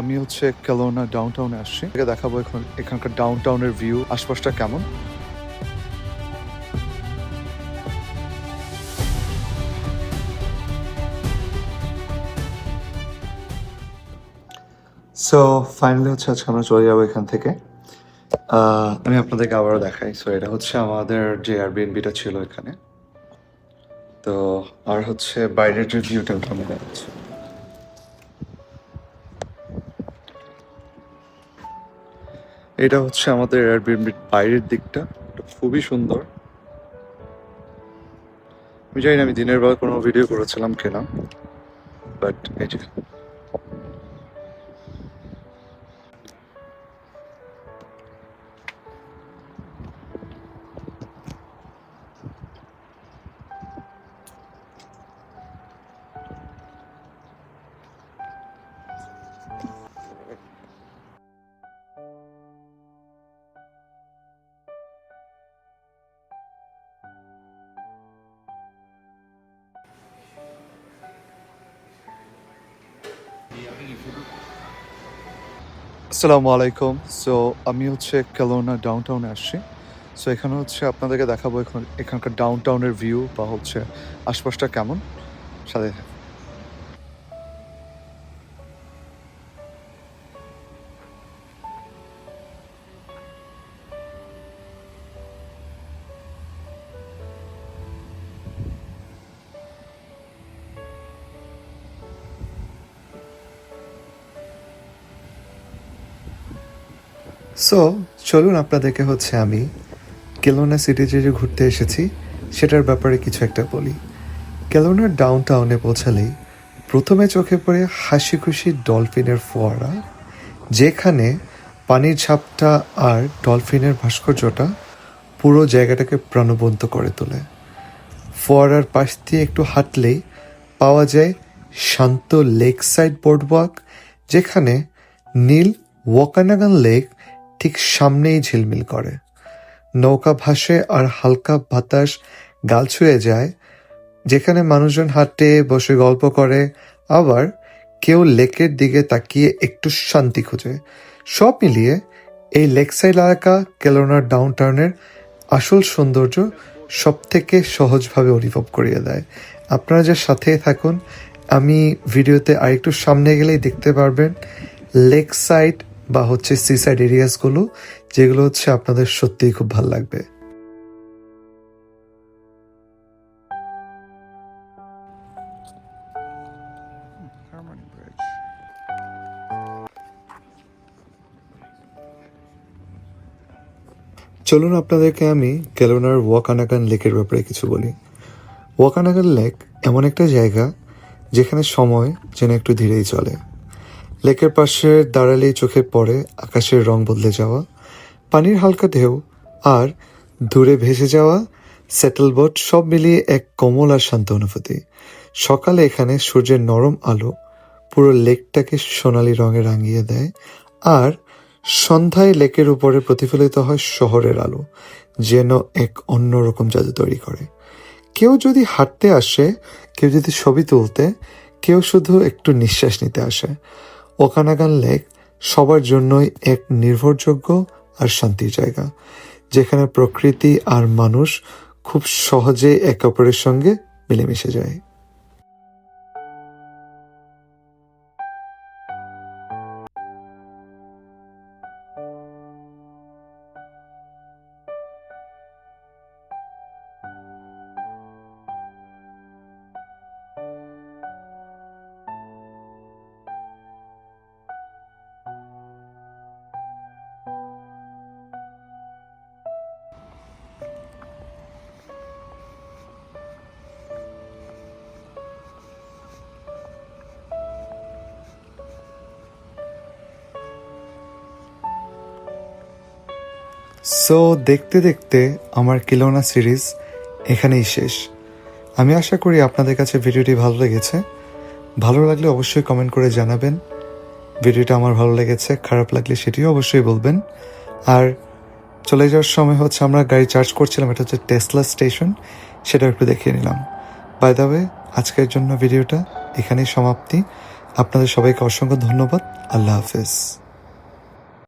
আমি হচ্ছে কেলোনা ডাউন টাউনে আসছি দেখাবো এখন এখানকার ডাউন টাউনের ভিউ আশপাশটা কেমন। সো ফাইনালি হচ্ছে আজকে আমরা চলে যাব এখান থেকে। আমি আপনাদেরকে আবারও দেখাই। সো এটা হচ্ছে আমাদের যে এয়ারবিএনবিটা ছিল এখানে। তো, আর হচ্ছে বাইরের যে ভিউটা আমি দেখাচ্ছি। এটা হচ্ছে আমাদের এয়ারবিএনবির বাইরের দিকটা। খুবই সুন্দর। আমি জানি না, আমি দিনের বেলা কোনো ভিডিও করেছিলাম কিনা বাট এই যে আসসালামু আলাইকুম। সো আমি হচ্ছে কেলোনা ডাউন টাউনে আসছি। সো এখানে হচ্ছে আপনাদেরকে দেখাবো এখন এখানকার ডাউন টাউনের ভিউ বা হচ্ছে আশপাশটা কেমন। সাথে সো চলুন আপনাদেরকে হচ্ছে আমি কেলোনা সিটিতে যে ঘুরতে এসেছি, সেটার ব্যাপারে কিছু একটা বলি। কেলোনার ডাউন টাউনে পৌঁছালেই প্রথমে চোখে পড়ে হাসি খুশি ডলফিনের ফোয়ারা, যেখানে পানির ঝাপটা আর ডলফিনের ভাস্কর্যটা পুরো জায়গাটাকে প্রাণবন্ত করে তোলে। ফোয়ারার পাশ দিয়ে একটু হাঁটলেই পাওয়া যায় শান্ত লেক সাইড বোর্ডওয়াক যেখানে নীল ওয়াকানাগান লেক ঠিক সামনেই ঝিলমিল করে। নৌকা ভাসে আর হালকা বাতাস গাল ছুঁয়ে যায়, যেখানে মানুষজন হাঁটে, বসে গল্প করে, আবার কেউ লেকের দিকে তাকিয়ে একটু শান্তি খোঁজে। সব মিলিয়ে এই লেক সাইড এলাকা কেলোনার ডাউন টাউনের আসল সৌন্দর্য সব থেকে সহজভাবে অনুভব করিয়ে দেয়। আপনারা যে সাথে থাকুন, আমি ভিডিওতে আরেকটু সামনে গেলেই দেখতে পারবেন লেক সাইড বা হচ্ছে সিসাইড এরিয়াসগুলো যেগুলো হচ্ছে আপনাদের সত্যিই খুব ভালো লাগবে। চলুন আপনাদেরকে আমি কেলোনার ওয়াকানাগান লেকের ব্যাপারে কিছু বলি। ওয়াকানাগান লেক এমন একটা জায়গা যেখানে সময় যেন একটু ধীরেই চলে। লেকের পাশে দাঁড়ালেই চোখে পড়ে আকাশের রং বদলে যাওয়া, পানির হালকা ঢেউ, আর দূরে ভেসে যাওয়া সেটেল বোট সব মিলিয়ে এক কোমল আর শান্ত অনুভূতি। সকালে এখানে সূর্যের নরম আলো পুরো লেকটাকে সোনালি রঙে রাঙিয়ে দেয়, আর সন্ধ্যায় লেকের উপরে প্রতিফলিত হয় শহরের আলো, যেন এক অন্যরকম জাদু তৈরি করে। কেউ যদি হাঁটতে আসে, কেউ যদি ছবি তুলতে, কেউ শুধু একটু নিঃশ্বাস নিতে আসে। ওকানাগান লেক সবার জন্যই এক নির্ভরযোগ্য আর শান্তির জায়গা, যেখানে প্রকৃতি আর মানুষ খুব সহজে একে অপরের সঙ্গে মিলেমিশে যায়। সো দেখতে দেখতে আমার কিলোনা সিরিজ এখানেই শেষ। আমি আশা করি আপনাদের কাছে ভিডিওটি ভালো লেগেছে। ভালো লাগলে অবশ্যই কমেন্ট করে জানাবেন। ভিডিওটা আমার ভালো লেগেছে, খারাপ লাগলে সেটিও অবশ্যই বলবেন। আর চলে যাওয়ার সময় হচ্ছে আমরা গাড়ি চার্জ করছিলাম, এটা হচ্ছে টেসলা স্টেশন সেটা একটু দেখিয়ে নিলাম। বাই দ্য ওয়ে আজকের জন্য ভিডিওটা এখানেই সমাপ্তি। আপনাদের সবাইকে অসংখ্য ধন্যবাদ। আল্লাহ হাফেজ।